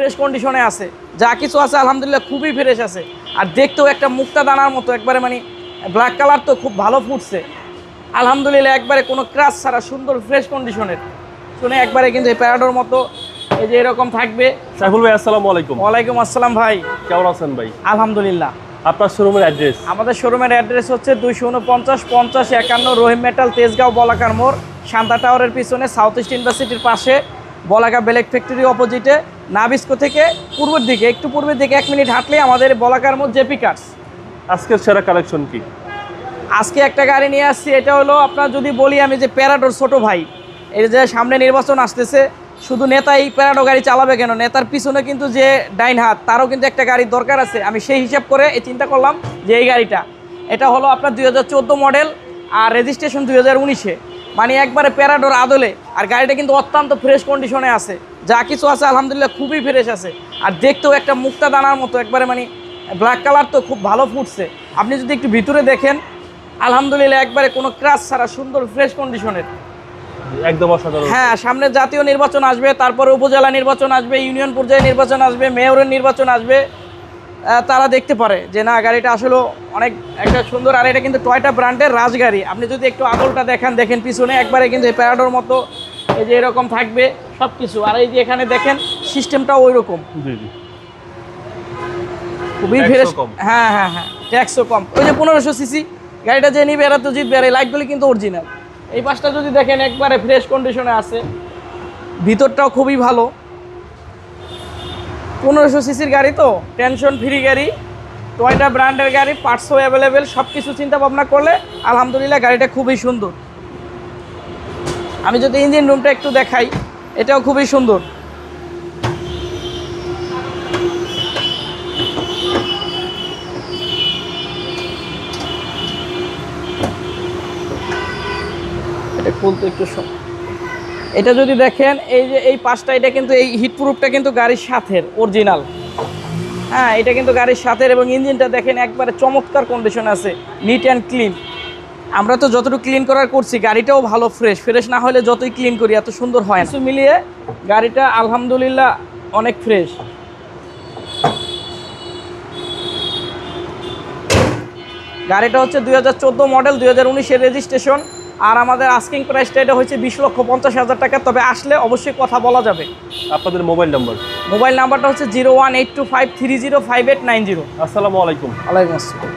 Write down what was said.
Fresh কন্ডিশনে আছে। যা কিছু আছে আলহামদুলিল্লাহ খুবই ফ্রেশ আছে। আর দেখতেও একটা মুক্তা দানার মতো একবারে মানে ব্ল্যাক কালার তো খুব ভালো ফুটছে। আলহামদুলিল্লাহ একবারে কোনো ক্রাশ ছাড়া সুন্দর ফ্রেশ কন্ডিশনের শুনে একবারে কিন্তু এই প্যারাডোর মতো এই যে এরকম থাকবে। সাইফুল ভাই আসসালামু আলাইকুম। ওয়ালাইকুম আসসালাম ভাই। কেমন আছেন ভাই? আলহামদুলিল্লাহ। আপনার শোরুমের অ্যাড্রেস আমাদের শোরুমের অ্যাড্রেস হচ্ছে দুইশো উনপঞ্চাশ পঞ্চাশ একান্ন রহিম মেটাল তেজগাঁও বলাকার মোড় শান্তা টাওয়ারের পিছনে সাউথ ইস্ট ইউনিভার্সিটির পাশে বলাকা বেলেক ফ্যাক্টরি অপোজিটে নাবিস্কো থেকে পূর্বের দিকে একটু পূর্বের দিকে এক মিনিট হাঁটলে আমাদের বলাকার মোড় জেপি কার্স। আজকের সেরা কালেকশন কি? আজকে একটা গাড়ি নিয়ে আসছি এটা হলো আপনার যদি বলি আমি যে প্যারাডোর ছোট ভাই এই যে সামনে নির্বাচন আসতেছে শুধু নেতা এই প্যারাডো গাড়ি চালাবে কেন? নেতার পিছনে কিন্তু যে ডাইন হাত তারও কিন্তু একটা গাড়ির দরকার আছে। আমি সেই হিসাব করে এই চিন্তা করলাম যে এই গাড়িটা এটা হলো আপনার দুই হাজার চোদ্দ মডেল আর রেজিস্ট্রেশন দুই হাজার উনিশে। মানে একবারে প্যারাডোর আদলে আর গাড়িটা কিন্তু অত্যন্ত ফ্রেশ কন্ডিশনে আছে। যা কিছু আছে আলহামদুলিল্লাহ খুবই ফ্রেশ আছে। আর দেখতেও একটা মুক্তা দানার মতো একবারে মানে ব্ল্যাক কালার তো খুব ভালো ফুটছে। আপনি যদি একটু ভিতরে দেখেন আলহামদুলিল্লাহ একবারে কোনো ক্রাশ ছাড়া সুন্দর ফ্রেশ কন্ডিশনের একদম অসাধারণ। হ্যাঁ সামনে জাতীয় নির্বাচন আসবে তারপরে উপজেলা নির্বাচন আসবে ইউনিয়ন পর্যায়ে নির্বাচন আসবে মেয়রের নির্বাচন আসবে। তারা দেখতে পারে যে না গাড়িটা আসলে অনেক একটা সুন্দর আর এটা কিন্তু টয়টা ব্র্যান্ডের রাজগাড়ি। আপনি যদি একটু আদলটা দেখেন দেখেন পিছনে একবারে কিন্তু এই প্যারাডোর মতো এই যে এরকম থাকবে সব কিছু আর এই যে এখানে দেখেন সিস্টেমটাও ওই রকম খুবই ফ্রেশ হ্যাঁ হ্যাঁ হ্যাঁ ট্যাক্সও কম। ওই যে পনেরোশো সিসি গাড়িটা যে নিবে এরা তো জিতবে আর এই লাইটগুলি কিন্তু অরিজিনাল এই পাশটা যদি দেখেন একবারে ফ্রেশ কন্ডিশনে আছে। ভিতরটাও খুবই ভালো। পনেরোশো সিসির গাড়ি তো টেনশন ফ্রি গাড়ি টয়টা ব্র্যান্ডের গাড়ি পার্টসও অ্যাভেলেবেল সব কিছু চিন্তা ভাবনা করলে আলহামদুলিল্লাহ গাড়িটা খুবই সুন্দর। আমি যদি ইঞ্জিন রুমটা একটু দেখাই, এটাও খুবই সুন্দর। এটা খুলতে একটু এটা যদি দেখেন, এই যে এই পাশটা, এটা কিন্তু এই হিট প্রুফটা কিন্তু গাড়ির সাথের অরিজিনাল হ্যাঁ এটা কিন্তু গাড়ির সাথের এবং ইঞ্জিনটা দেখেন, একবারে চমৎকার কন্ডিশন আছে নিট অ্যান্ড ক্লিন আমরা তো যতটুকু ক্লিন করার করছি গাড়িটাও ভালো ফ্রেশ ফ্রেশ না হলে যতই ক্লিন করি এত সুন্দর হয় কিছু মিলিয়ে গাড়িটা আলহামদুলিল্লাহ অনেক ফ্রেশ গাড়িটা হচ্ছে দুই হাজার চোদ্দ মডেল দুই হাজার উনিশের রেজিস্ট্রেশন আর আমাদের আস্কিং প্রাইসটা এটা হচ্ছে বিশ লক্ষ পঞ্চাশ হাজার টাকা। তবে আসলে অবশ্যই কথা বলা যাবে। আপনাদের মোবাইল নাম্বার মোবাইল নাম্বারটা হচ্ছে zero one eight two five three zero five eight nine zero. আসসালামু আলাইকুম। আলাইকুম আসসালাম।